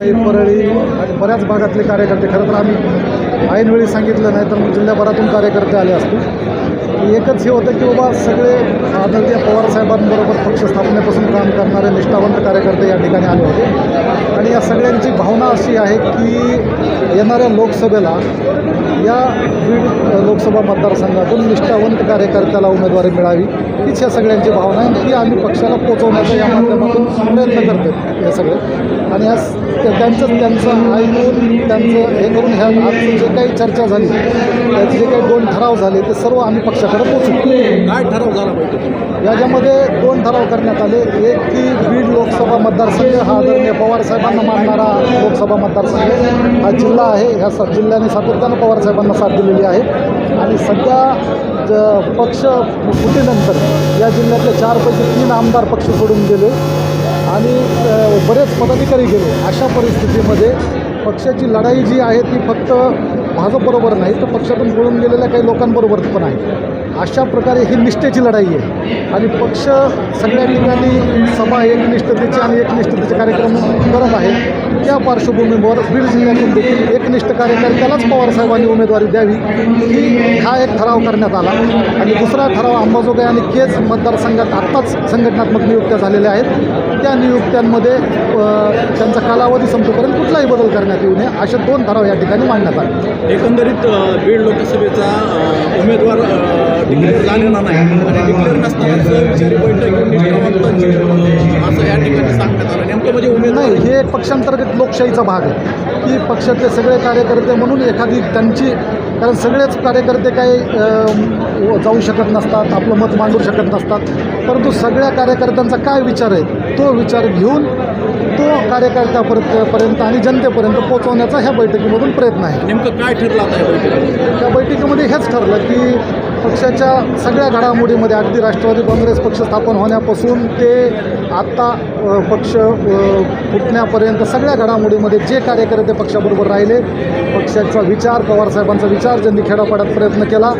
परळी आणि बऱ्याच भागातले कार्यकर्ते खरं तर आम्ही ऐनवेळी सांगितलं नाही तर मग जिल्ह्याभरातून कार्यकर्ते आले असतील. एकच हे होतं की बाबा सगळे आदरणीय पवारसाहेबांबरोबर पक्ष स्थापनेपासून काम करणारे निष्ठावंत कार्यकर्ते या ठिकाणी आले होते. आणि या सगळ्यांची भावना अशी आहे की येणाऱ्या लोकसभेला या बीड लोकसभा मतदारसंघातून निष्ठावंत कार्यकर्त्याला उमेदवारी मिळावी हीच या सगळ्यांची भावना आहे. ती आम्ही पक्षाला पोचवण्याचा या माध्यमातून प्रयत्न करतो हे सगळे. आणि या स- त्या- त्यांचं त्यांचं ऐकून त्यांचं हे करून ह्या आजची जे काही चर्चा झाली त्याचे जे काही दोन ठराव झाले ते सर्व आम्ही पक्षाकडे पोचू काय ठराव झाला पाहिजे याच्यामध्ये दोन ठराव करण्यात आले. एक की बीड लोकसभा मतदारसंघ हा आदरणीय पवारसाहेबांना मानणारा लोकसभा मतदारसंघ. हा जिल्हा आहे ह्या स जिल्ह्याने सातत्यानं पवारसाहेबांना साथ दिलेली आहे. आणि सध्या ज पक्ष फुटीनंतर या जिल्ह्यातले चारपैकी तीन आमदार पक्ष सोडून गेले. आणि बरेच पदाधिकारी गेले. अशा परिस्थितीमध्ये पक्षाची लढाई जी आहे ती फक्त भाजपबरोबर नाही तर पक्षातून पळून गेलेल्या काही लोकांबरोबर पण आहे. अशा प्रकारे ही निष्ठेची लढाई आहे. आणि पक्ष सगळ्या ठिकाणी सभा एकनिष्ठतेचे आणि एकनिष्ठतेचे कार्यक्रम करत आहे. त्या पार्श्वभूमीवर बीड जिल्ह्यातून देखील एकनिष्ठ कार्यकर्त्यालाच पवारसाहेबांनी उमेदवारी द्यावी. ही हा एक ठराव करण्यात आला. आणि दुसरा ठराव अंबाजोगाई आणि केज मतदारसंघात आत्ताच संघटनात्मक नियुक्त्या झालेल्या आहेत. त्या नियुक्त्यांमध्ये त्यांचा कालावधी संपतोपर्यंत कुठलाही बदल करण्यात येऊ नये असे दोन ठराव या ठिकाणी मांडण्यात आले. एकंदरीत बीड लोकसभेचा उमेदवार डिक्लेअर झालेला नाही. आणि डिक्लेअर नसताना या ठिकाणी सांगण्यात आलं. नेमकं म्हणजे उमेदवार नाही हे एक पक्षांतर्गत लोकशाहीचा भाग आहे. की पक्षातले सगळे कार्यकर्ते म्हणून एखादी त्यांची कारण सगळेच कार्यकर्ते काही जाऊ शकत नसतात आपलं मत मांडू शकत नसतात. परंतु सगळ्या कार्यकर्त्यांचा काय विचार आहे? तो विचार घेऊन तो कार्यकर्त्यापर्यंत पर्यंत आणि जनतेपर्यंत पोहोचवण्याचा ह्या बैठकीमधून प्रयत्न आहे. नेमकं काय ठरलं आता या बैठकीत त्या बैठकीमध्ये हेच ठरलं की पक्षाच्या सगळ्या घडामोडीमध्ये अगदी राष्ट्रवादी काँग्रेस पक्ष स्थापन होण्यापासून ते आत्ता पक्ष फुटण्यापर्यंत सगळ्या घडामोडीमध्ये जे कार्यकर्ते पक्षाबरोबर राहिले पक्षाचा विचार पवारसाहेबांचा विचार ज्यांनी खेडापाड्यात प्रयत्न केला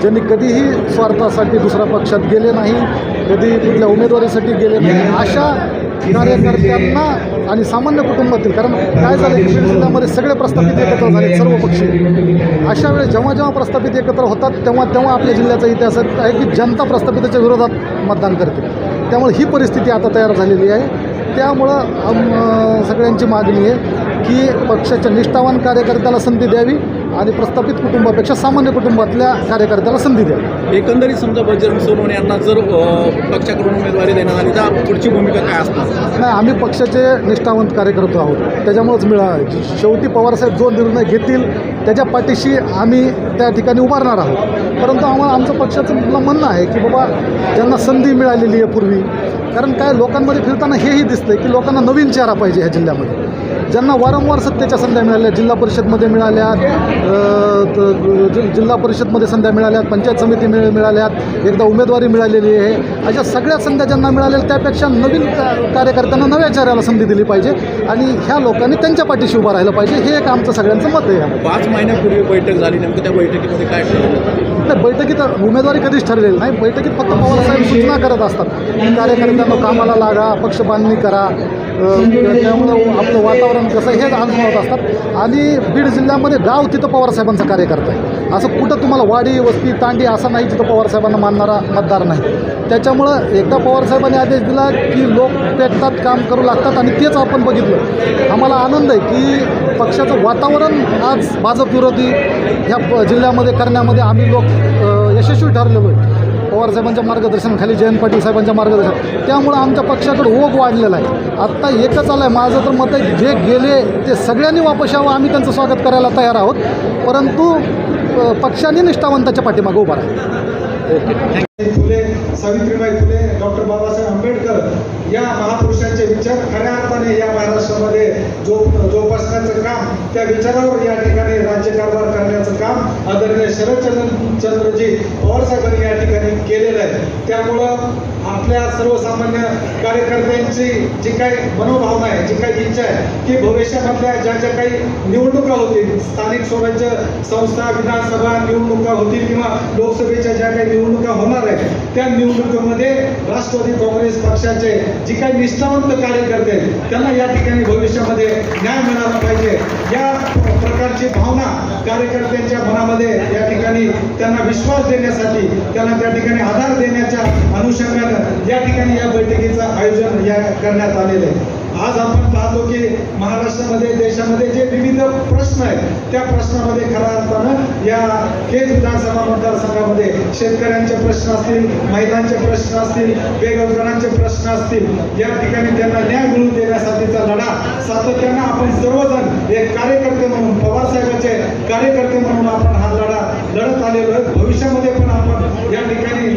ज्यांनी कधीही स्वार्थासाठी दुसऱ्या पक्षात गेले नाही कधी कुठल्या उमेदवारीसाठी गेले नाही अशा कार्यकर्त्यांना आणि सामान्य कुटुंबातील कारण काय झालं की जिल्ह्यामध्ये सगळे प्रस्थापित एकत्र झाले सर्व पक्षी. अशा वेळेस जेव्हा जेव्हा प्रस्थापित एकत्र होतात तेव्हा तेव्हा आपल्या जिल्ह्याचा इतिहास आहे की जनता प्रस्थापिताच्या विरोधात मतदान करते. त्यामुळे ही परिस्थिती आता तयार झालेली आहे. त्यामुळं सगळ्यांची मागणी आहे की पक्षाच्या निष्ठावान कार्यकर्त्याला संधी द्यावी आणि प्रस्थापित कुटुंबापेक्षा सामान्य कुटुंबातल्या कार्यकर्त्याला संधी द्यावी एकंदरीत समजा बजरंग सोनवणे यांना जर पक्षाकडून उमेदवारी देण्यात आली तर पुढची भूमिका काय असणार? नाही आम्ही पक्षाचे निष्ठावंत कार्यकर्ते आहोत. त्याच्यामुळंच मिळा शेवटी पवारसाहेब जो निर्णय घेतील त्याच्या पाठीशी आम्ही त्या ठिकाणी उभारणार आहोत. परंतु आम्हाला आमचं पक्षाचं म्हणणं आहे की बाबा ज्यांना संधी मिळालेली आहे पूर्वी कारण काय लोकांमध्ये फिरताना हेही दिसतंय की लोकांना नवीन चेहरा पाहिजे ह्या जिल्ह्यामध्ये. ज्यांना वारंवार सत्तेच्या संध्या मिळाल्या जिल्हा परिषदमध्ये मिळाल्यात जिल्हा परिषदमध्ये संध्या मिळाल्यात पंचायत समिती मिळ मिळाल्यात एकदा उमेदवारी मिळालेली आहे. अशा सगळ्या संध्या ज्यांना मिळालेल्या त्यापेक्षा नवीन कार्यकर्त्यांना नव्या चेहऱ्याला संधी दिली पाहिजे आणि ह्या लोकांनी त्यांच्या पाठीशी उभं राहिलं पाहिजे. हे एक आमचं सगळ्यांचं मत आहे. पाच महिन्यापूर्वी बैठक झाली नेमकं त्या बैठकीमध्ये काय नाही बैठकीत उमेदवारी कधीच ठरलेली नाही. बैठकीत फक्त पवारसाहेब सूचना करत असतात. कार्यकर्त्यांना कामाला लागा पक्ष बांधणी करा. त्यामुळं आपलं वातावरण कसं हेच अनुभवत असतात. आणि बीड जिल्ह्यामध्ये गाव तिथं पवारसाहेबांचं कार्य करत आहे. असं कुठं तुम्हाला वाडी वस्ती तांडी असं नाही तिथं पवारसाहेबांना मानणारा मतदार नाही. त्याच्यामुळं एकदा पवारसाहेबांनी आदेश दिला की लोक पेटतात काम करू लागतात आणि तेच आपण बघितलं. आम्हाला आनंद आहे की पक्षाचं वातावरण आज भाजप विरोधी ह्या प- जिल्ह्यामध्ये करण्यामध्ये आम्ही लोक यशस्वी ठरलेलो आहे. पवारसाहेबांच्या मार्गदर्शनाखाली जयंत पाटील साहेबांच्या मार्गदर्शन. त्यामुळं आमच्या पक्षाकडे ओघ वाढलेला आहे. आत्ता एकच आलं आहे माझं तर मत आहे की जे गेले ते सगळ्यांनी वापस यावं. आम्ही त्यांचं स्वागत करायला तयार आहोत. परंतु पक्षाने निष्ठावंताच्या पाठीमागं उभा राहा फुले सावित्रीबाई फुले डॉक्टर बाबासाहेब आंबेडकर या महापुरुषांचे विचार खऱ्या अर्थाने या महाराष्ट्रामध्ये जो जोपासण्याचं काम त्या विचारावर या ठिकाणी राज्यकारभार करण्याचं काम आदरणीय शरदचंद्र चंद्रजी पवार साहेबांनी या ठिकाणी केलेलं आहे. त्यामुळं आपल्या सर्वसामान्य कार्यकर्त्यांची जी काही मनोभावना आहे जी काही इच्छा आहे की भविष्यामधल्या ज्या ज्या काही निवडणुका होतील स्थानिक स्वराज्य संस्था विधानसभा निवडणुका होतील किंवा लोकसभेच्या ज्या काही निवडणुका होणार आहेत त्या निवडणुकीमध्ये राष्ट्रवादी काँग्रेस पक्षाचे जी काही निष्ठावंत कार्यकर्ते आहेत त्यांना या ठिकाणी भविष्यामध्ये न्याय मिळाला पाहिजे. या प्रकारची भावना कार्यकर्त्यांच्या मनामध्ये या ठिकाणी त्यांना विश्वास देण्यासाठी त्यांना त्या ठिकाणी आधार देण्याच्या अनुषंगानं या ठिकाणी या बैठकीचं आयोजन या करण्यात आलेलं आहे. आज आपण पाहतो की महाराष्ट्रामध्ये देशामध्ये जे विविध प्रश्न आहेत त्या प्रश्नामध्ये खऱ्या अर्थानं या केज विधानसभा मतदारसंघामध्ये शेतकऱ्यांचे प्रश्न असतील महिलांचे प्रश्न असतील बेरोजगारांचे प्रश्न असतील या ठिकाणी त्यांना न्याय मिळवून देण्यासाठीचा लढा सातत्यानं आपण सर्वजण एक कार्यकर्ते म्हणून पवार साहेबांचे कार्यकर्ते म्हणून आपण हा लढा लढत आलेलो आहे भविष्यामध्ये पण आपण या ठिकाणी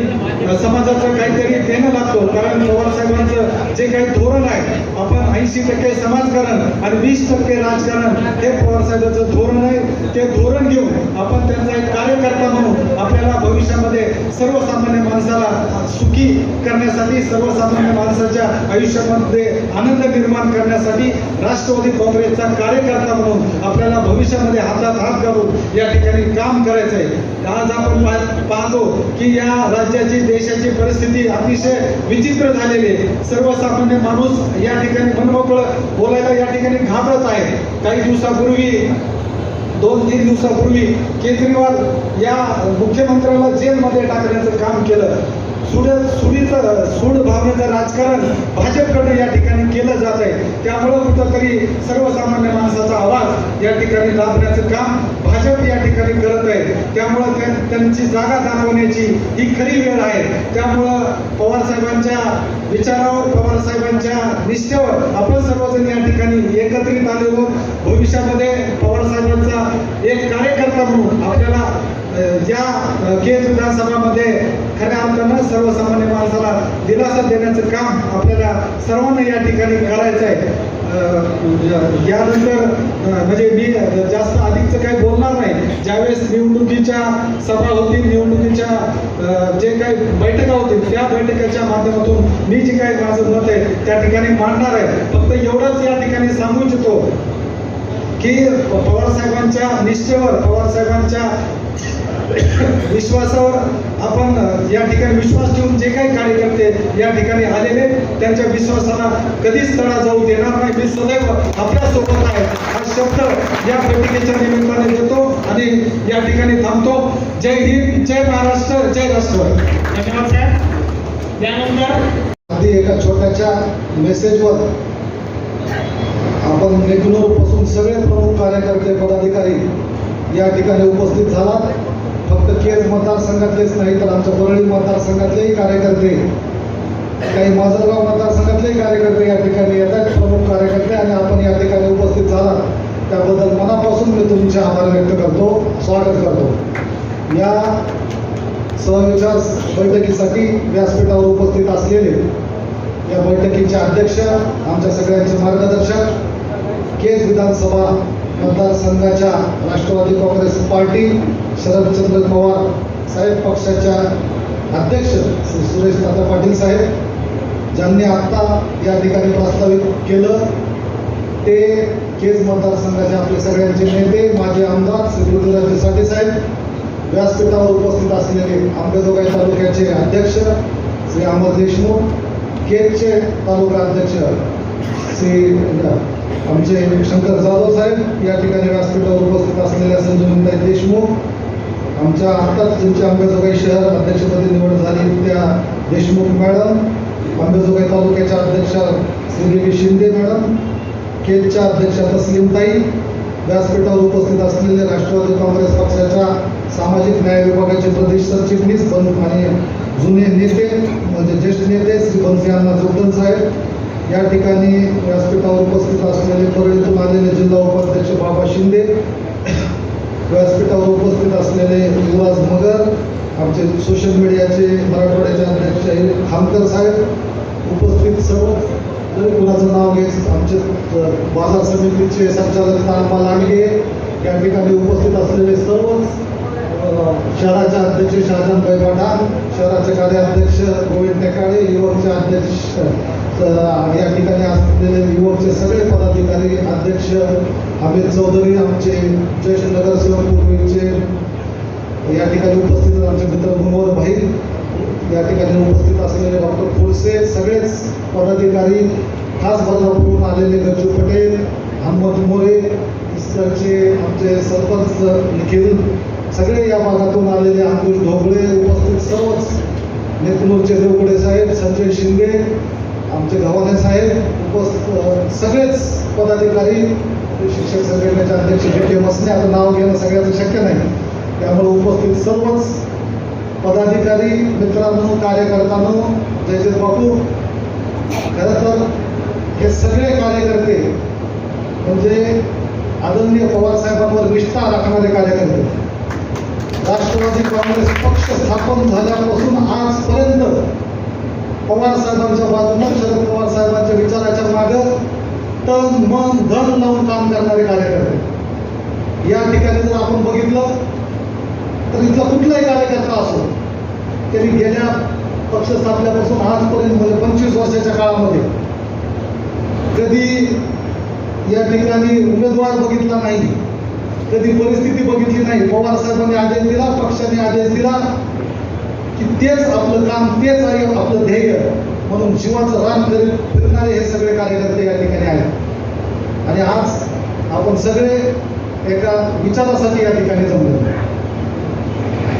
समाजाचं काहीतरी देणं लागतो. कारण पवार साहेबांचं जे काही धोरण आहे आपण ऐंशी टक्के समाजकारण आणि वीस टक्के राजकारण हे पवारसाहेबांचं धोरण आहे. ते धोरण घेऊन आपण त्यांचा एक कार्यकर्ता म्हणून आपल्याला भविष्यामध्ये सर्वसामान्य माणसाला सुखी करण्यासाठी सर्वसामान्य माणसाच्या आयुष्यामध्ये आनंद निर्माण करण्यासाठी राष्ट्रवादी काँग्रेसचा कार्यकर्ता म्हणून आपल्याला भविष्यामध्ये हातात हात घालून या ठिकाणी काम करायचं आहे आज आपण पाहतो की या राज्याची देशाची परिस्थिती अतिशय विचित्र झालेली आहे. सर्वसामान्य माणूस या ठिकाणी मनमोकळ बोलायला या ठिकाणी घाबरत आहे. काही दिवसापूर्वी दोन तीन दिवसापूर्वी केजरीवाल या मुख्यमंत्र्याला जेलमध्ये टाकण्याचं काम केलं. सुड सुडीचं सूड भावनेचं राजकारण भाजपकडे या ठिकाणी केलं जात आहे. त्यामुळं कुठंतरी सर्वसामान्य माणसाचा आवाज या ठिकाणी लाभण्याचं काम भाजप या ठिकाणी करत आहे. त्यामुळं त्या- त्यांची जागा दाखवण्याची ही खरी वेळ आहे. त्यामुळं पवार साहेबांच्या विचारावर पवार साहेबांच्या निष्ठेवर आपण सर्वजण या ठिकाणी एकत्रित आलेलो भविष्यामध्ये पवार साहेबांचा एक कार्यकर्ता म्हणून आपल्याला ज्या या केज विधानसभामध्ये खऱ्या अर्थानं सर्वसामान्य माणसाला दिलासा देण्याचं काम आपल्याला सर्वांना या ठिकाणी करायचं आहे या- यानंतर म्हणजे मी जास्त अधिकचं काही बोलणार नाही. ज्यावेळेस निवडणुकीच्या सभा होतील निवडणुकीच्या जे काही बैठका होतील त्या बैठकाच्या माध्यमातून मी जे काही माझं मत आहे त्या ठिकाणी मांडणार आहे. फक्त एवढंच या ठिकाणी सांगू इच्छितो की पवार साहेबांच्या निष्ठेवर पवार साहेबांच्या विश्वासावर आपण या ठिकाणी विश्वास ठेवून जे काही कार्यकर्ते या ठिकाणी आलेले त्यांच्या विश्वासाला कधीच तडा जाऊ देणार नाही. मी सदैव आपल्यासोबत आहे. हा शब्द या बैठकीच्या निमित्ताने देतो आणि या ठिकाणी थांबतो. जय हिंद जय महाराष्ट्र जय राष्ट्रवादी. धन्यवाद साहेब त्यानंतर आधी एका छोट्याशा मेसेजवर आपण पासून सगळे प्रमुख कार्यकर्ते पदाधिकारी या ठिकाणी उपस्थित झालात. फक्त केज मतदारसंघातलेच नाही तर आमच्या परळी मतदारसंघातलेही कार्यकर्ते काही माजलगाव मतदारसंघातलेही कार्यकर्ते या ठिकाणी येतात प्रमुख कार्यकर्ते आणि आपण या ठिकाणी उपस्थित झाला. त्याबद्दल मनापासून मी तुमचे आभार व्यक्त करतो स्वागत करतो. या सहविचार बैठकीसाठी व्यासपीठावर उपस्थित असलेले या बैठकीचे अध्यक्ष आमच्या सगळ्यांचे मार्गदर्शक केज विधानसभा मतदारसंघाच्या राष्ट्रवादी काँग्रेस पार्टी शरदचंद्र पवार साहेब पक्षाच्या अध्यक्ष श्री सुरेश दादा पाटील साहेब ज्यांनी आत्ता या ठिकाणी प्रस्तावित केलं ते केज मतदारसंघाचे आपले सगळ्यांचे नेते माजी आमदार श्री पृथ्वीराज साठे साहेब व्यासपीठावर उपस्थित असलेले अंबेजोगाई तालुक्याचे अध्यक्ष श्री अमर देशमुख केजचे तालुका अध्यक्ष श्री आमचे शंकर जाधव साहेब या ठिकाणी व्यासपीठावर उपस्थित असलेल्या संजीवनताई देशमुख. आमच्या आत्ताच ज्यांची आंबेजोगाई शहर अध्यक्षपदी निवड झाली त्या देशमुख मॅडम. आंबेजोगाई तालुक्याच्या अध्यक्षा श्रीदेवी शिंदे मॅडम. केजच्या अध्यक्षा तस्लीमताई व्यासपीठावर उपस्थित असलेले राष्ट्रवादी काँग्रेस पक्षाच्या सामाजिक न्याय विभागाचे प्रदेश सरचिटणीस बन आणि जुने नेते म्हणजे ज्येष्ठ नेते श्री बनसी जोगदन साहेब. या ठिकाणी व्यासपीठावर उपस्थित असलेले परळीतून माननीय जिल्हा उपाध्यक्ष बाबा शिंदे व्यासपीठावर उपस्थित असलेले युवराज मगर आमचे सोशल मीडियाचे मराठवाड्याचे अध्यक्ष हे खामकर साहेब उपस्थित सर्व जरी कुणाचं नाव घ्यायचं आमचे बाजार समितीचे संचालक तालमा लांडगे या ठिकाणी उपस्थित असलेले सर्वच शहराचे अध्यक्ष शहाजान पठाण शहराचे कार्याध्यक्ष गोविंद टेकाळे युवकचे अध्यक्ष या ठिकाणी असलेले युवकचे सगळे पदाधिकारी अध्यक्ष अमित चौधरी आमचे ज्येष्ठ नगरसेवक पूर्वीचे या ठिकाणी उपस्थित आमचे मित्र मनोहर भाई या ठिकाणी उपस्थित असलेले डॉक्टर फुलसे सगळेच पदाधिकारी खास बदलापूरून आलेले गज्जू पटेल अहमद मोरे इस्टरचे आमचे सरपंच निखिल सगळे या भागातून आलेले अंकुश ढोबळे उपस्थित सर्वच नेतनूरचे देवगुडे साहेब संजय शिंदे आमचे गव्हर्नर साहेब उपस्थित सगळेच पदाधिकारी शिक्षक संघटनेचे अध्यक्ष जे के मसने आता नाव घेणं सगळ्याचं शक्य नाही. त्यामुळे उपस्थित सर्वच पदाधिकारी मित्रांनो कार्यकर्त्यांनो जयजित बापू खरं तर हे सगळे कार्यकर्ते म्हणजे आदरणीय पवारसाहेबांवर निष्ठा राखणारे कार्यकर्ते राष्ट्रवादी काँग्रेस पक्ष स्थापन झाल्यापासून आजपर्यंत पवार साहेबांच्या बाजूने शरद पवार साहेबांच्या विचाराच्या मागं तन मन धन लावून काम करणारे कार्यकर्ते. या ठिकाणी जर आपण बघितलं तर इथला कुठलाही कार्यकर्ता असो तरी गेल्या पक्ष स्थापल्यापासून आजपर्यंत म्हणजे पंचवीस वर्षाच्या काळामध्ये कधी या ठिकाणी उमेदवार बघितला नाही कधी परिस्थिती बघितली नाही पवार साहेबांनी आदेश दिला पक्षाने आदेश दिला की तेच आपलं काम तेच आहे आपलं ध्येय. म्हणून जीवाचं रान करीत फिरणारे हे सगळे कार्यकर्ते या ठिकाणी आहेत. आणि आज आपण सगळे एका विचारासाठी या ठिकाणी जमलो.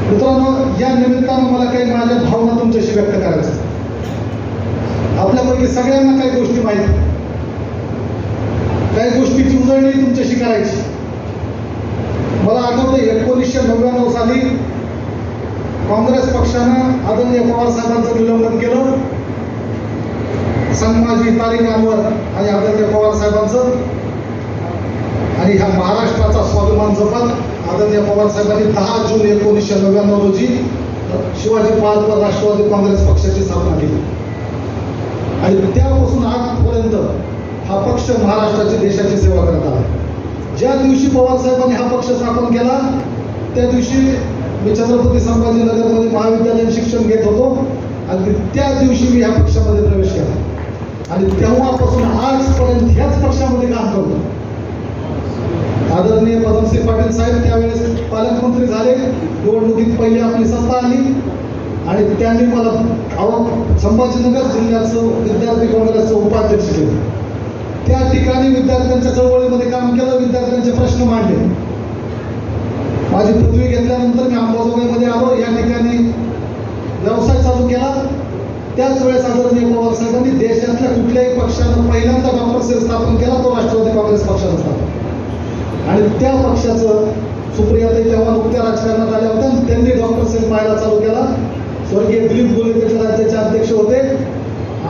मित्रांनो या निमित्तानं मला काही माझ्या भावना तुमच्याशी व्यक्त करायचं आपल्यापैकी सगळ्यांना काही गोष्टी माहीत काही गोष्टीची उजळणी तुमच्याशी करायची. मला आठवतं एकोणीसशे नव्याण्णव साली काँग्रेस पक्षानं आदरणीय पवार साहेबांचं निलंबन केलं. संभाजी तारिक आणि आदरणीय पवार साहेबांचं. आणि ह्या महाराष्ट्राचा स्वाभिमान जपत आदरणीय पवार साहेबांनी दहा जून एकोणीसशे नव्याण्णव रोजी शिवाजी पार्कवर राष्ट्रवादी काँग्रेस पक्षाची स्थापना केली. आणि त्यापासून आजपर्यंत हा पक्ष महाराष्ट्राची देशाची सेवा करत आहे. ज्या दिवशी पवार साहेबांनी हा पक्ष स्थापन केला त्या दिवशी मी छत्रपती संभाजीनगरमध्ये महाविद्यालयीन शिक्षण घेत होतो. आणि त्या दिवशी मी ह्या पक्षामध्ये प्रवेश केला. आणि तेव्हापासून आजपर्यंत ह्याच पक्षामध्ये काम करतो. आदरणीय पदमसिंह पाटील साहेब त्यावेळेस पालकमंत्री झाले. निवडणुकीत पहिली आपली सत्ता आली. आणि त्यांनी मला अहो संभाजीनगर जिल्ह्याचं विद्यार्थी काँग्रेसचं उपाध्यक्ष केलं. त्या ठिकाणी विद्यार्थ्यांच्या चळवळीमध्ये काम केलं. विद्यार्थ्यांचे प्रश्न मांडले. माझी पदवी घेतल्यानंतर मी अंबाजोगाईमध्ये आलो. या ठिकाणी व्यवसाय चालू केला. त्याच वेळेस आदरणीय पवार साहेबांनी देशातल्या कुठल्याही पक्षानं पहिल्यांदा डॉक्टर स्थापन केला. तो राष्ट्रवादी काँग्रेस पक्षानं स्थापन आणि त्या पक्षाचं सुप्रियाताई तेव्हा नुकत्या राजकारणात आल्या होत्या. आणि त्यांनी डॉक्टर सेल पाहायला चालू केला. स्वर्गीय दिलीप गोले त्याच्या राज्याचे अध्यक्ष होते.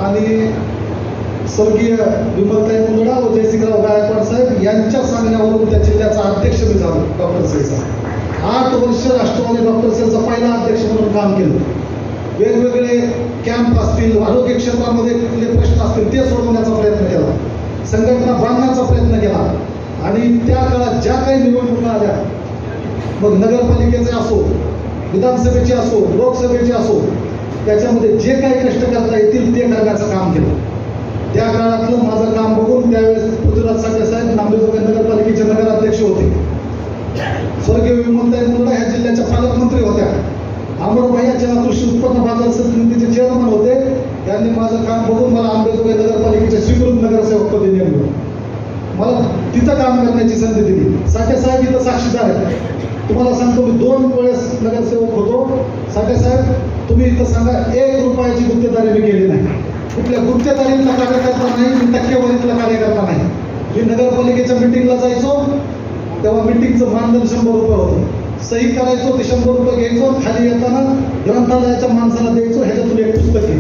आणि स्वर्गीय विमलताई मुंदडा व जयसिंगराव गायकवाड साहेब यांच्या सांगण्यावरून त्या जिल्ह्याचा अध्यक्ष मी झालो डॉक्टर सेलचा आठ वर्ष राष्ट्रवादी डॉक्टर सेलचा पहिला अध्यक्ष म्हणून काम केलं. वेगवेगळे कॅम्प असतील आरोग्य क्षेत्रामध्ये कुठले प्रश्न असतील ते सोडवण्याचा प्रयत्न केला. संघटना बांधण्याचा प्रयत्न केला. आणि त्या काळात ज्या काही निवडणुका आल्या मग नगरपालिकेचे असो विधानसभेचे असो लोकसभेचे असो त्याच्यामध्ये जे काही कष्ट करता येतील ते करण्याचं काम केलं. त्या काळातलं माझं काम बघून त्यावेळेस पृथ्वीराज साठे साहेब नांदेजोगाई नगरपालिकेचे नगराध्यक्ष होते. स्वर्गीय विमलताई मुंडा ह्या जिल्ह्याच्या पालकमंत्री होत्या. अमरभाई जेव्हा कृषी उत्पन्न बाजार समितीचे चेअरमन होते. त्यांनी माझं काम बघून मला अंबेजोगाई नगरपालिकेच्या स्वीकृत नगरसेवक पदी नेमलं. मला तिथं काम करण्याची संधी दिली. साठे साहेब इथं साक्षीदार आहेत. तुम्हाला सांगतो मी दोन वेळेस नगरसेवक होतो. साठे साहेब तुम्ही इथं सांगा एक रुपयाची गुत्तेदारी मी केली नाही. कुठल्या गुत्तेदारीतला कार्यकर्ता नाही मी टक्केवारीतला कार्यकर्ता नाही. मी नगरपालिकेच्या मिटिंगला जायचो. तेव्हा मिटिंगचं मानधन शंभर रुपये होतं. सही करायचो ते शंभर रुपये घ्यायचो खाली येताना ग्रंथालयाच्या माणसाला द्यायचो ह्याच्यातून एक पुस्तक आहे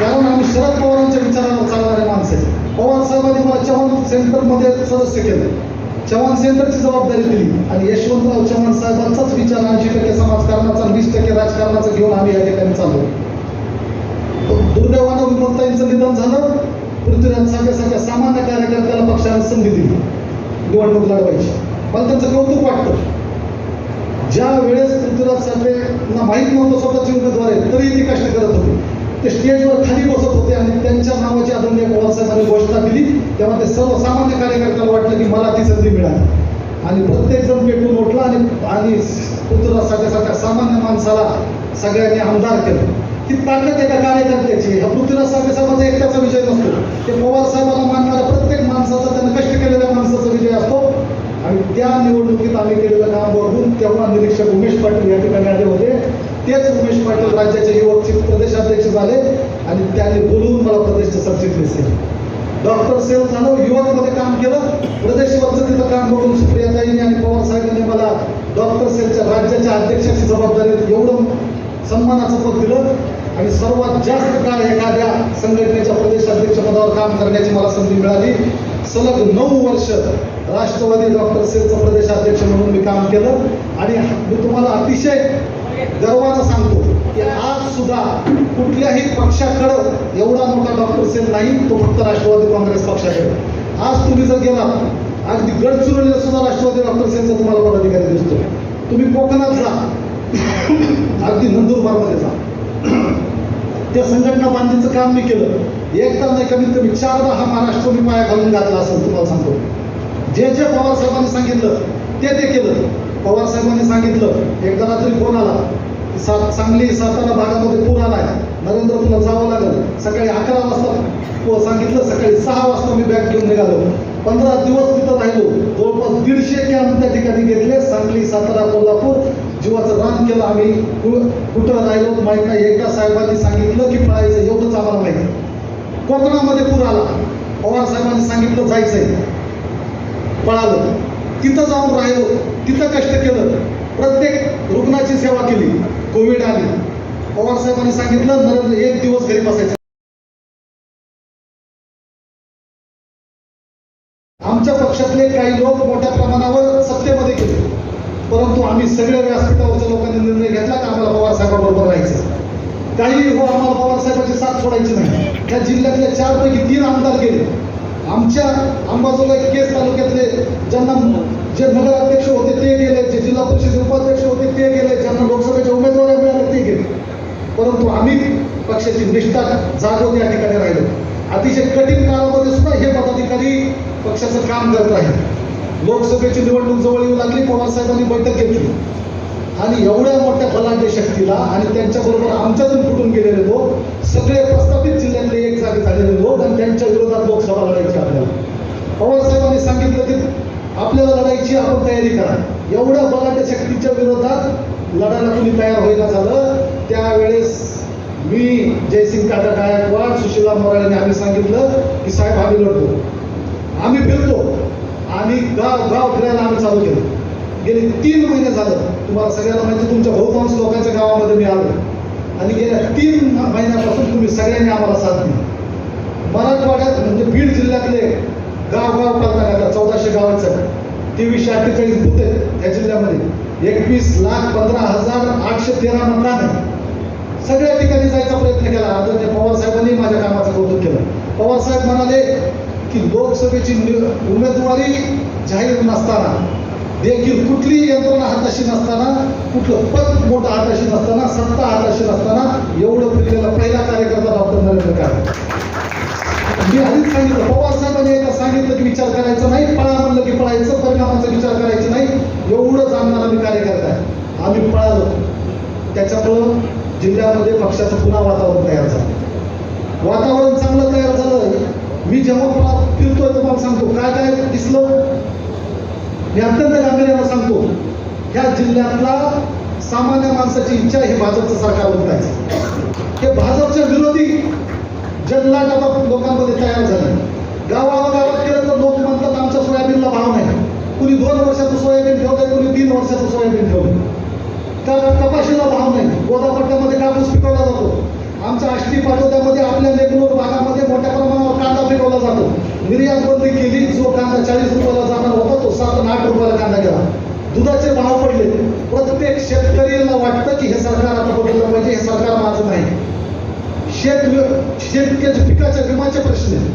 कारण आम्ही शरद पवारांच्या विचारावर चालणारे माणसं पवार साहेबांनी मला चव्हाण सेंटरमध्ये सदस्य केलं. चव्हाण सेंटरची जबाबदारी दिली. आणि यशवंतराव चव्हाण साहेबांचाच विचार ऐंशी टक्के समाजकारणाचा वीस टक्के राजकारणाचा घेऊन आम्ही या ठिकाणी चाललो. दुर्दैवानं विमलताईंचं निधन झालं. पृथ्वीराज सारख्या सामान्य कार्यकर्त्याला पक्षाने संधी दिली. निवडणूक लढवायची मला त्यांचं कौतुक वाटतं. ज्या वेळेस पृथ्वीराज साहेबांना माहीत नव्हतं स्वतःचे उमेदवार आहेत तरी ते कष्ट करत होते. ते स्टेजवर खाली बसत होते आणि त्यांच्या नावाची आदरणीय पवारसाहेबांनी घोषणा दिली. तेव्हा ते सर्वसामान्य कार्यकर्त्याला वाटलं की मला ती संधी मिळाली. आणि प्रत्येकजण पेटून उठला आणि आणि पुत्र सगळ्यासारख्या सामान्य माणसाला सगळ्यांनी आमदार केलं. ती ताकद एका कार्यकर्त्याची हा पृथ्वीराज साहेबाचा एकट्याचा विजय नसतो. ते पवार साहेबांना मानणाऱ्या प्रत्येक माणसाचा त्यांना कष्ट केलेल्या माणसाचा विजय असतो. आणि त्या निवडणुकीत आम्ही केलेलं काम बघून तेव्हा निरीक्षक उमेश पाटील या ठिकाणी आले होते. तेच उमेश पाटील राज्याचे युवकचे प्रदेशाध्यक्ष झाले आणि त्याने बोलवून मला प्रदेशचे सरचिटणीस केले डॉक्टर सेल झालं युवकमध्ये काम केलं. प्रदेशवरचं तिथं काम बघून सुप्रियाताईंनी आणि पवार साहेबांनी मला डॉक्टर सेलच्या राज्याच्या अध्यक्षाची जबाबदारी एवढं सन्मानाचं पद दिलं. आणि सर्वात जास्त काळ एखाद्या संघटनेच्या प्रदेशाध्यक्ष पदावर काम करण्याची मला संधी मिळाली. सलग नऊ वर्ष राष्ट्रवादी डॉक्टर सेलचं प्रदेशाध्यक्ष म्हणून मी काम केलं. आणि मी तुम्हाला अतिशय गर्वानं सांगतो की आज सुद्धा कुठल्याही पक्षाकडं एवढा मोठा डॉक्टर सेल नाही तो फक्त राष्ट्रवादी काँग्रेस पक्षाकडे. आज तुम्ही जर गेला अगदी गडचिरोलीला सुद्धा राष्ट्रवादी डॉक्टर सेलचा तुम्हाला पदाधिकारी दिसतो तुम्ही कोकणात जा. अगदी नंदुरबारमध्ये जा. त्या संघटना बांधणीचं काम मी केलं. एकदा नाही कमीत कमी चारदा हा महाराष्ट्र मी पाया घालून घातला असं तुम्हाला सांगतो. जे जे पवारसाहेबांनी सांगितलं ते ते केलं. पवारसाहेबांनी सांगितलं एकदा रात्री फोन आला. सा सांगली सातारा भागामध्ये पूर आलाय. नरेंद्र तुला जावं लागलं. सकाळी अकरा वाजता हो, सांगितलं सकाळी सहा वाजता मी बॅग घेऊन निघालो. पंधरा दिवस तिथं राहिलो. जवळपास दीडशे कॅम्प त्या ठिकाणी घेतले. सांगली सातारा कोल्हापूर. जीवाचं रान केलं आम्ही. कुठं राहिलो? माहीत नाही. एका साहेबांनी सांगितलं की पळायचं. एवढंच आम्हाला माहिती कोकणामध्ये पूर आला. पवार साहेबांनी सांगितलं जायचंय. पळालो. तिथं जाऊन राहिलो. तिथं कष्ट केलं. प्रत्येक रुग्णाची सेवा केली. कोविड आली. पवार साहेबांनी सांगितलं नरेंद्र एक दिवस घरी बसायचं. आमच्या पक्षातले काही लोक मोठ्या प्रमाणावर सत्तेमध्ये गेले. परंतु आम्ही सगळ्या व्यासपीठावरच्या लोकांनी निर्णय घेतला की आम्हाला पवार साहेबांबरोबर राहायचं काही हो आम्हाला पवार साहेबांची साथ सोडायची नाही. त्या जिल्ह्यातल्या चारपैकी तीन आमदार गेले. आमच्या अंबाजोगाई केस तालुक्यातले ज्यांना जे नगराध्यक्ष होते ते गेले जे जिल्हा परिषद उपाध्यक्ष होते ते गेले ज्यांना लोकसभेच्या उमेदवार मिळाल्या ते गेले. परंतु आम्ही पक्षाची निष्ठा जागवून या ठिकाणी राहिलो. अतिशय कठीण काळामध्ये सुद्धा हे पदाधिकारी पक्षाचं काम करत आहेत लोकसभेची निवडणूक जवळ येऊ लागली पवार साहेबांनी बैठक घेतली. आणि एवढ्या मोठ्या बलाढ्य शक्तीला आणि त्यांच्याबरोबर आमच्यातून फुटून गेलेले लोक सगळे प्रस्थापित जिल्ह्यातले एक जागे झालेले लोक आणि त्यांच्या विरोधात लोकसभा लढायची आपल्याला. पवार साहेबांनी सांगितलं की आपल्याला लढायची आपण तयारी करा. एवढ्या बलाढ्य शक्तीच्या विरोधात लढायला तुम्ही तयार व्हायला झालं त्यावेळेस मी जयसिंग काका गायकवाड सुशीला मोराळेने आम्ही सांगितलं की साहेब आम्ही लढतो. आम्ही फिरतो. आणि गाव गाव फिरायला आम्ही चालू केलं. गेले तीन महिने झालं. तुम्हाला सगळ्यांना माहिती तुमच्या बहुतांश लोकांच्या गावामध्ये मी आलो. आणि गेल्या तीन महिन्यापासून तुम्ही सगळ्यांनी आम्हाला साथ दिली. मराठवाड्यात म्हणजे बीड जिल्ह्यातले गाव गाव करता करता चौदाशे गावांचं तेवीसशे अठ्ठेचाळीस बुद्ध या जिल्ह्यामध्ये. एकवीस लाख पंधरा हजार आठशे तेरा मतदान आहे. सगळ्या ठिकाणी जायचा प्रयत्न केला. आदरणीय पवार साहेबांनी माझ्या कामाचं कौतुक केलं. पवार साहेब म्हणाले की लोकसभेची नि- उमेदवारी जाहीर नसताना देखील कुठली यंत्रणा हाताशी नसताना कुठलं पद मोठं हाताशी नसताना सत्ता हाताशी नसताना एवढं फिरलेला पहिला कार्यकर्ता डॉक्टर नरेंद्र कार मी आधीच सांगितलं पवार साहेबांनी एकदा सांगितलं की विचार करायचा नाही पळा म्हणलं की पळायचं परिणामाचा विचार करायचा नाही एवढं जाणणारा मी कार्यकर्ता आहे. आम्ही पळालो. त्याच्यामुळं जिल्ह्यामध्ये पक्षाचं पुन्हा वातावरण तयार झालं. वातावरण चांगलं तयार झालं. मी जेव्हा तुम्हाला सांगतो काय काय दिसलं? मी अत्यंत गांभीर्यानं सांगतो ह्या जिल्ह्यातला सामान्य माणसाची इच्छा हे भाजपचं सरकार उठायचं हे भाजपच्या विरोधी जनलाट आता लोकांमध्ये तयार झाली. गावागावात केलं तर लोक म्हणतात आमच्या सोयाबीनला भाव नाही. कुणी दोन वर्षाचं सोयाबीन ठेवलंय कुणी तीन वर्षाचं सोयाबीन ठेवलं तर कपाशीला भाव नाही. गोदापट्ट्यामध्ये कापूस पिकवला जातो. आमच्या आष्टी पाटोद्यामध्ये आपल्या नेगलोर भागामध्ये मोठ्या प्रमाणावर कांदा पिकवला जातो. निर्यात बंदी केली जो कांदा चाळीस रुपयाला जाणार होता तो सात आणि आठ रुपयाला कांदा गेला. दुधाचे भाव पडले. प्रत्येक शेतकरीला वाटतं की हे सरकार आता बदललं पाहिजे हे सरकार माझं नाही. शेत शेतकऱ्याच्या पिकाच्या विमाचे प्रश्न आहे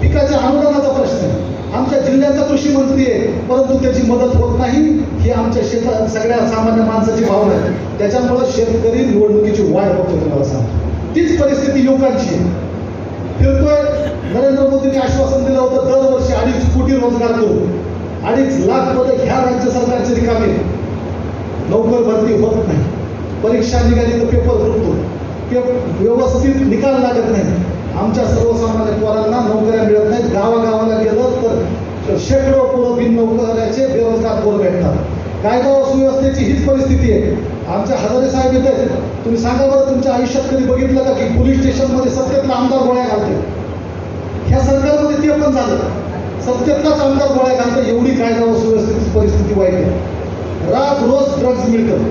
पिकाच्या अनुदानाचा प्रश्न आहे. आमच्या जिल्ह्याचा कृषी मंत्री आहे परंतु त्याची मदत होत नाही. ही आमच्या शेतात सगळ्या सामान्य माणसाची भावना आहे. त्याच्यामुळं शेतकरी निवडणुकीची वाट बघतो तुम्हाला सांग तीच परिस्थिती युवकांची आहे. फिरतोय नरेंद्र मोदींनी आश्वासन दिलं होतं दरवर्षी अडीच कोटी रोजगार करू अडीच लाख पदे ह्या राज्य सरकारचे रिकामे. लवकर भरती होत नाही. परीक्षा निघाली तर पेपर फुटतो ते व्यवस्थित निकाल लागत नाही. आमच्या सर्वसामान्य पोरांना नोकऱ्या मिळत नाहीत. गावागावाला गेलं तर शेकडो पोरं बिन नोकऱ्याचे बेरोजगार पोरं भेटतात. कायदा व सुव्यवस्थेची हीच परिस्थिती आहे. आमच्या हजारे साहेब येत आहेत. तुम्ही सांगा बरं तुमच्या आयुष्यात कधी बघितलं का की पोलीस स्टेशनमध्ये सत्तेतला आमदार गोळ्या घालते? ह्या सरकारमध्ये ते पण झालं. सत्तेतलाच आमदार गोळ्या घालतं एवढी कायदा व सुव्यवस्थेची परिस्थिती वाईट आहे. रात रोज ड्रग्ज मिळतं.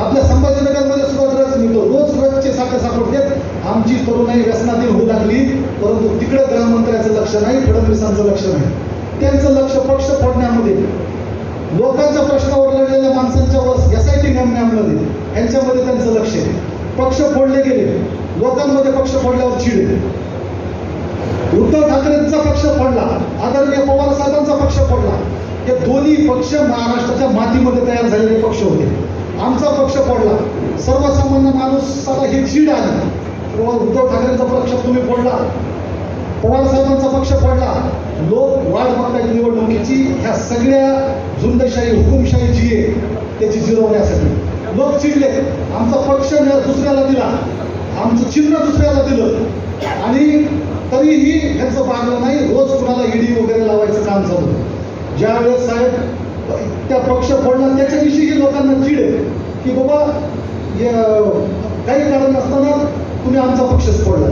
आपल्या संभाजीनगरमध्ये सुद्धा ड्रग्ज मिळतो. रोज ड्रग्जचे साठे सापडतात आमची तरुणाई व्यसनातील होऊ लागली परंतु तिकडे गृहमंत्र्याचं लक्ष नाही फडणवीसांचं लक्ष नाही. त्यांचं लक्ष पक्ष फोडण्यामध्ये. लोकांचा प्रश्नावर लढलेल्या माणसांच्या वर एस आय टी नेमण्यामध्ये ह्यांच्यामध्ये त्यांचं लक्ष आहे. पक्ष फोडले गेले. लोकांमध्ये पक्ष फोडल्यावर चिड उद्धव ठाकरेंचा पक्ष फोडला. आदरणीय पवार साहेबांचा पक्ष फोडला. हे दोन्ही पक्ष महाराष्ट्राच्या मातीमध्ये तयार झालेले पक्ष होते. आमचा पक्ष फोडला. सर्वसामान्य माणूसाला ही चीड आली. किंवा उद्धव ठाकरेंचा पक्ष तुम्ही फोडला. पवारसाहेबांचा पक्ष पडला. लोक वाट बघतायत निवडणुकीची. ह्या सगळ्या झुंडशाही हुकुमशाही जी आहे त्याची जिरवण्यासाठी. लोक चिडले. आमचा पक्ष दुसऱ्याला दिला. आमचं चिन्ह दुसऱ्याला दिलं. आणि तरीही ह्यांचं बागलं नाही. रोज कुणाला ईडी वगैरे लावायचं काम चालू. ज्यावेळेस साहेब त्या पक्ष फोडला त्याच्याविषयी लोकांना चिड आहे. की बाबा काही कारण नसताना तुम्ही आमचा पक्षच फोडला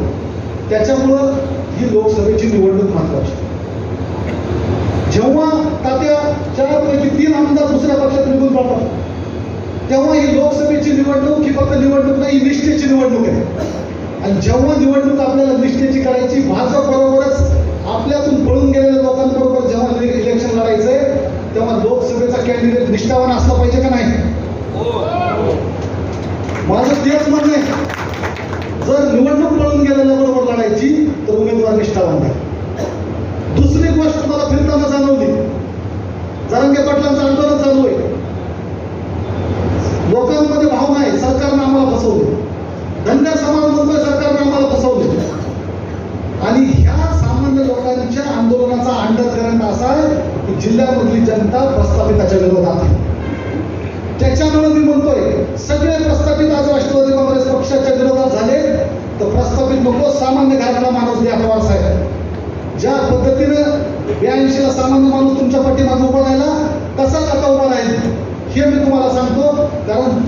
त्याच्यामुळं ही लोकसभेची निवडणूक महत्वाची जेव्हा तात्या चारपैकी तीन आमदार दुसऱ्या पक्षात निघून जातात तेव्हा ही लोकसभेची निवडणूक ही फक्त निवडणूक नाही निष्ठेची निवडणूक आहे. आणि जेव्हा निवडणूक आपल्याला निष्ठेची करायची भाजप बरोबरच आपल्यातून पळून गेलेल्या लोकांबरोबर जेव्हा इलेक्शन लढायचंय तेव्हा लोकसभेचा कॅन्डिडेट निष्ठावान असला पाहिजे का नाही? माझं तेच म्हणणं आहे. जर निवडणूक पळून गेलेल्या बरोबर लढायची तर उमेदवार निष्ठावान आहे. दुसरी गोष्ट मला फिरताना जाणवली. जरांगे पाटलांचं आंदोलन चालू आहे. लोकांमध्ये भावना आहे सरकारनं आम्हाला फसवलं धनगर समाज म्हणतोय सरकारनं आम्हाला फसवले आणि ह्या सामान्य लोकांच्या आंदोलनाचा अंडरकरंट असा आहे की जिल्ह्यामधली जनता प्रस्थापिताच्या विरोधात आहे त्याच्यामुळे मी म्हणतोय सगळे प्रस्थापित आज राष्ट्रवादी काँग्रेस पक्षाच्या विरोधात झाले तर प्रस्थापित नको सामान्य घरातला माणूस द्या पवार साहेब ज्या पद्धतीनं ब्याऐंशीला सामान्य माणूस तुमच्या पाठीमागे उभा राहिला तसाच आता उभा राहील. हे मी तुम्हाला सांगतो कारण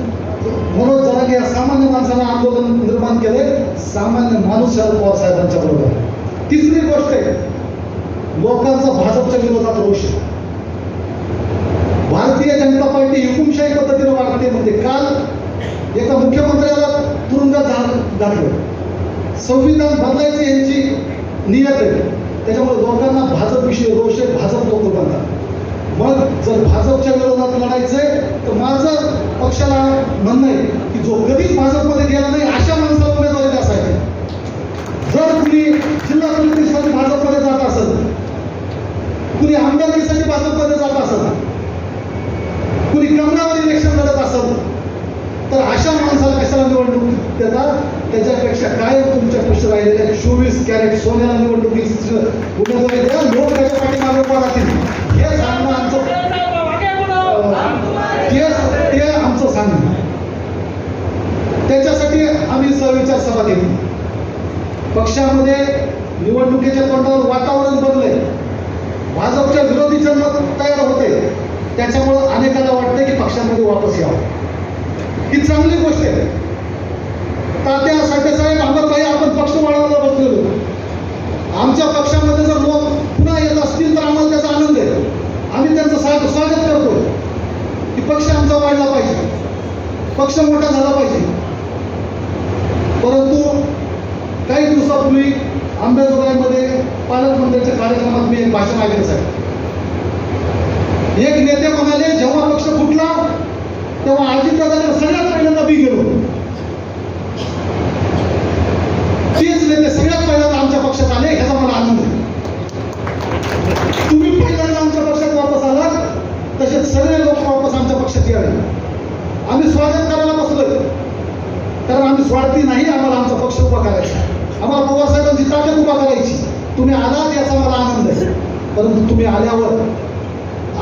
मनोज जरांगे या सामान्य माणसाला आंदोलन निर्माण केले सामान्य माणूस शरद पवार साहेबांच्या बरोबर. तिसरी गोष्ट आहे लोकांचा भाजपच्या विरोधात रोष भारतीय जनता पार्टी हुकुमशाही पद्धतीने वागते म्हणजे काल एका मुख्यमंत्र्याला तुरुंगात घा- घातलं संविधान बदलायची यांची नियत आहे. त्याच्यामुळे लोकांना भाजपविषयी रोष आहे भाजप लोक बनतात. मग जर भाजपच्या विरोधात लढायचंय तर माझं पक्षाला म्हणणं आहे की जो कधीच भाजपमध्ये गेला नाही अशा माणसाला उमेदवारी द्यासाठी जर कुणी जिल्हा प्रतिनिधीसाठी भाजपमध्ये जात असेल कुणी आमदारकीसाठी भाजपमध्ये जात असेल कुणी कमरावर इलेक्शन लढत असेल तर अशा माणसाला कशाला निवडणूक देतात? त्याच्यापेक्षा काय तुमच्या पक्ष राहिलेल्या चोवीस कॅरेट सोन्याला निवडणुकीची उमेदवारी द्या लोक त्याच्या पाठीमागे उभा राहतील. हे सांगणं आमचं ते आमचं सांगणं. त्याच्यासाठी आम्ही सविचार सभा घेतली. पक्षामध्ये निवडणुकीच्या तोंडावर वातावरण बनलंय भाजपच्या विरोधी मत तयार होते त्याच्यामुळं अनेकांना वाटतं की पक्षामध्ये वापस यावं. ही चांगली गोष्ट आहे. तात्या साठेसाहेब अहमदभाई आपण पक्ष वाढवायला बसलेलो. आमच्या पक्षामध्ये जर लोक पुन्हा येत असतील तर आम्हाला त्याचा आनंद आहे. आम्ही त्यांचं स्वागत स्वागत करतो की पक्ष आमचा वाढला पाहिजे. पक्ष मोठा झाला पाहिजे. परंतु काही दिवसापूर्वी अंबेजोगाईमध्ये पालकमंत्र्याच्या कार्यक्रमात मी एक भाषण ऐकलं साहेब. एक नेते म्हणाले जेव्हा पक्ष फुटला तेव्हा अजितदादाने सगळ्यात पहिल्यांदा मी गेलो. तेच नेते सगळ्यात पहिल्यांदा आमच्या पक्षात आले ह्याचा मला आनंद आहे. तुम्ही पहिल्यांदा आमच्या पक्षात वापस आलात तसेच सगळे लोक वापस आमच्या पक्षात यावे. आम्ही स्वागत करायला बसलोय. कारण आम्ही स्वार्थी नाही आम्हाला आमचा पक्ष उभा करायचा आम्हाला पवारसाहेबांची ताकद उभा करायची. तुम्ही आलात याचा मला आनंद आहे. परंतु तुम्ही आल्यावर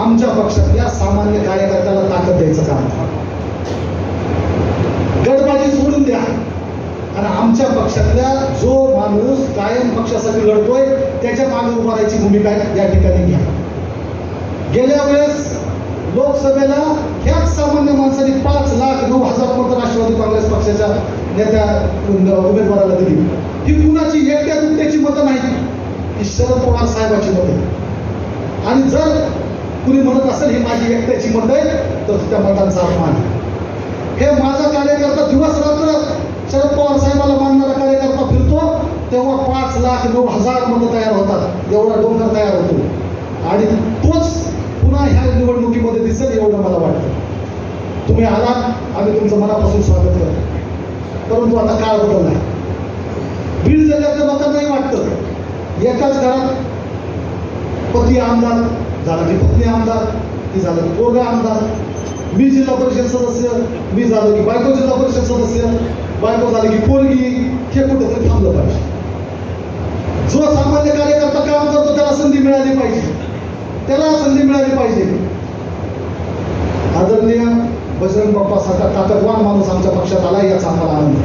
आमच्या पक्षातल्या सामान्य कार्यकर्त्याला ताकद द्यायचं काम गटबाजी सोडून द्या. आणि आमच्या पक्षातल्या जो माणूस कायम पक्षासाठी लढतोय त्याच्यामागे उभा राहायची भूमिका या ठिकाणी घ्या. गेल्या वेळेस लोकसभेला ह्याच सामान्य माणसाने पाच लाख नऊ हजार मत राष्ट्रवादी काँग्रेस पक्षाच्या नेत्या उमेदवाराला दिली. ही कुणाची एकट्या दुकट्याची मतं नाही ही शरद पवार साहेबाची मतं आणि जर कुणी म्हणत असेल ही माझी एकट्याची मतं आहे तर त्या मतांचा अपमान आहे. हे माझा कार्यकर्ता दिवस रात्र शरद पवार साहेबाला मानणारा कार्यकर्ता फिरतो तेव्हा पाच लाख नऊ हजार मतं तयार होतात. एवढा डोंगर तयार होतो. आणि तोच पुन्हा ह्या निवडणुकीमध्ये दिसेल एवढं मला वाटतं. तुम्ही आलात आम्ही तुमचं मनापासून स्वागत करतो परंतु आता काळ बदलला. बीड जिल्ह्यातल्या लोकांनाही वाटतं एकाच घरात पती आमदार झाला की पत्नी आमदार ती झालं पोरगा आमदार. मी जिल्हा परिषद सदस्य मी झालो की बायको जिल्हा परिषद सदस्य बायको झाली की पोलगी हे कुठेतरी थांबलं पाहिजे. जो सामान्य कार्यकर्ता काम करतो त्याला संधी मिळाली पाहिजे. त्याला संधी मिळाली पाहिजे. आदरणीय बजरंग बाप्पा सारखा ताकदवान माणूस आमच्या पक्षात आला याचा आम्हाला आनंद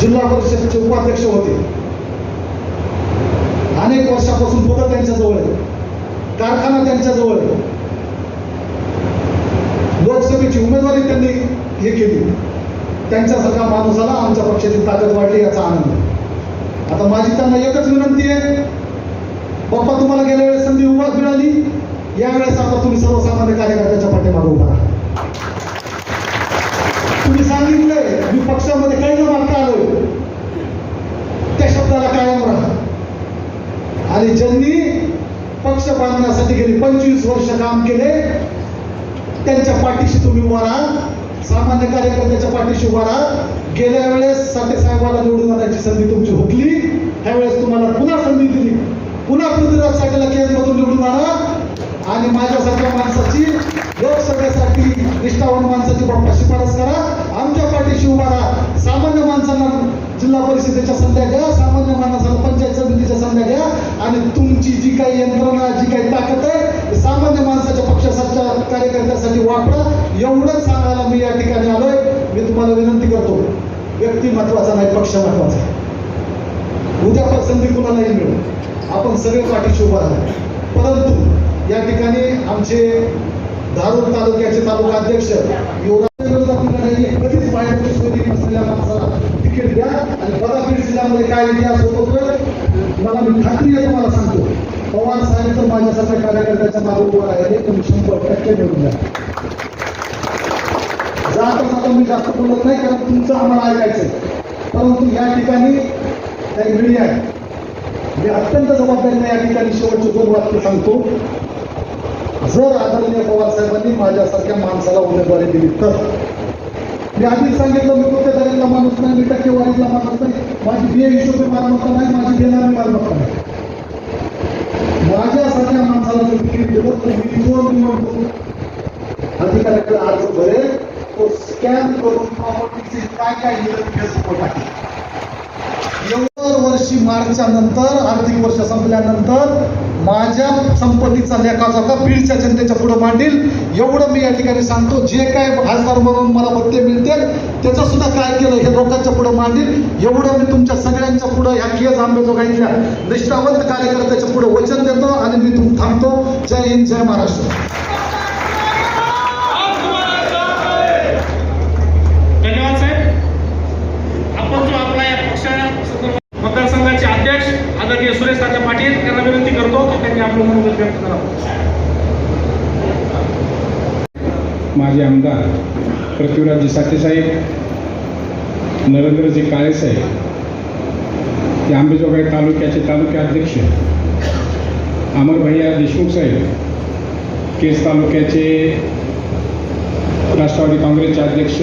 जिल्हा परिषदेचे उपाध्यक्ष होते. अनेक वर्षापासून पदं त्यांच्याजवळ आहे कारखाना त्यांच्याजवळ आहे. लोकसभेची उमेदवारी त्यांनी हे केली. त्यांचा सगळा माणूस आला आमच्या पक्षाची ताकद वाढली याचा आनंद. आता माझी त्यांना एकच विनंती आहे बाप्पा तुम्हाला गेल्या वेळेस संधी उभा मिळाली यावेळेस आता तुम्ही सर्वसामान्य कार्यकर्त्याच्या पाठीमागे उभा राहा. तुम्ही सांगितलंय मी पक्षामध्ये काही न मागता आलोय. त्या शब्दाला कायम राहा. आणि ज्यांनी पक्ष बांधण्यासाठी गेली पंचवीस वर्ष काम केले त्यांच्या पाठीशी तुम्ही उभा राहा सामान्य कार्यकर्त्याच्या पाठीशी उभा राहा गेल्या वेळेस साठे साहेबाला निवडून आणायची संधी तुमची हुकली. ह्यावेळेस तुम्हाला पुन्हा संधी दिली. पुन्हा पृथ्वीराज साठेला केंद्रातून निवडून आणा. आणि माझ्यासारख्या माणसाची लोकसभेसाठी निष्ठावान माणसाची बाप्पा शिफारस करा. आमच्या पाठीशी उभा राहा. सामान्य माणसांना जिल्हा परिषदेच्या संध्या घ्या सामान्य माणसाला पंचायत समितीच्या संध्या घ्या आणि तुमची जी काही यंत्रणा जी काही ताकद आहे सामान्य माणसाच्या पक्षाच्या कार्यकर्त्यासाठी वापरा. एवढंच सांगायला मी या ठिकाणी आलोय. मी तुम्हाला विनंती करतो. व्यक्ती महत्त्वाचा नाही पक्ष महत्त्वाचा आहे. उद्या पण संधी कुणालाही मिळू आपण सगळे पाठीशी उभा राहा परंतु या ठिकाणी आमचे धारूर तालुक्याचे तालुका अध्यक्ष युवराज कधीच बाहेर नसलेल्या माणसाला तिकीट द्या आणि बदापीठ जिल्ह्यामध्ये काय इतिहास होतोय मला मी खात्री आहे तुम्हाला सांगतो पवार साहेब तर माझ्यासारख्या कार्यकर्त्याच्या मागे उभं राहिले तुम्ही शंभर टक्के मिळून द्या. जात आता मी जास्त बोलत नाही कारण तुमचं आम्हाला ऐकायचं परंतु या ठिकाणी काही मीडिया आहे मी अत्यंत जबाबदारीने या ठिकाणी शेवटचे दोन वाक्य सांगतो. जर आदरणीय पवार साहेबांनी माझ्यासारख्या माणसाला उमेदवारी दिली तर. मी आधीच सांगितलं मी गुत्तेदारीतला माणूस नाही मी टक्केवारीतला माणूस नाही. माझी बे हिशोबी मालमत्ता नाही माझी बेनामी मालमत्ता नाही. माझ्यासारख्या माणसाला जर तिकीट दिलं तर मी निवडून म्हणतो अधिकाऱ्याकडे अर्ज भरेल तो स्कॅन करून प्रॉपर्टीचे काय काय दिलं टाकेल एवढं वर्षी मार्चच्या नंतर आर्थिक वर्ष संपल्यानंतर माझ्या संपत्तीचा लेखाजोखा बीडच्या जनतेच्या पुढे मांडील. एवढं मी या ठिकाणी सांगतो. जे काय खासदार म्हणून मला भत्ते मिळतील त्याचं सुद्धा काय केलं हे मांडील एवढं मी तुमच्या सगळ्यांच्या पुढे ह्या केज आंबेजोगाईतल्या निष्ठावंत कार्यकर्त्याच्या पुढे वचन देतो आणि मी तुम थांबतो. जय हिंद जय महाराष्ट्र. धन्यवाद साहेब आपण जो आपला या पक्षा मतदारसंघाचे अध्यक्ष आदरणीय सुरेश तात्या पाटील त्यांना विनंती करतो की त्यांनी आपलं मनोगत व्यक्त करावं. माजी आमदार पृथ्वीराजजी साठेसाहेब नरेंद्रजी काळेसाहेब ते आंबेजोगाई तालुक्याचे तालुके अध्यक्ष अमरभैया देशमुख साहेब केस तालुक्याचे राष्ट्रवादी काँग्रेसचे अध्यक्ष